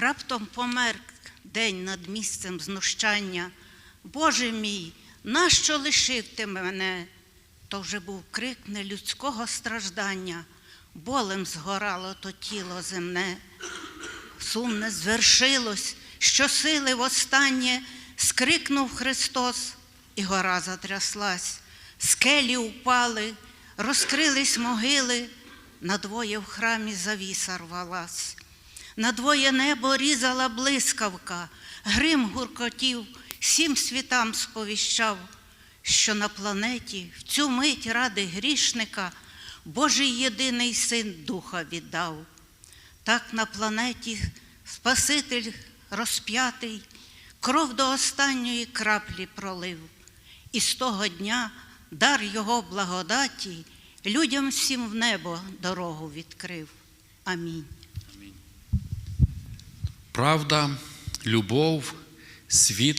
Раптом помер день над місцем знущання. Боже мій, нащо лишив ти мене? То вже був крик нелюдського страждання, болем згорало то тіло земне. Сумне звершилось, що сили востаннє скрикнув Христос, і гора затряслась, скелі упали, розкрились могили, надвоє в храмі завіса рвалась. Надвоє небо різала блискавка, грим гуркотів, всім світам сповіщав, що на планеті в цю мить ради грішника Божий єдиний син духа віддав. Так на планеті Спаситель розп'ятий, кров до останньої краплі пролив, і з того дня дар Його благодаті людям всім в небо дорогу відкрив. Амінь. Правда, любов, світ.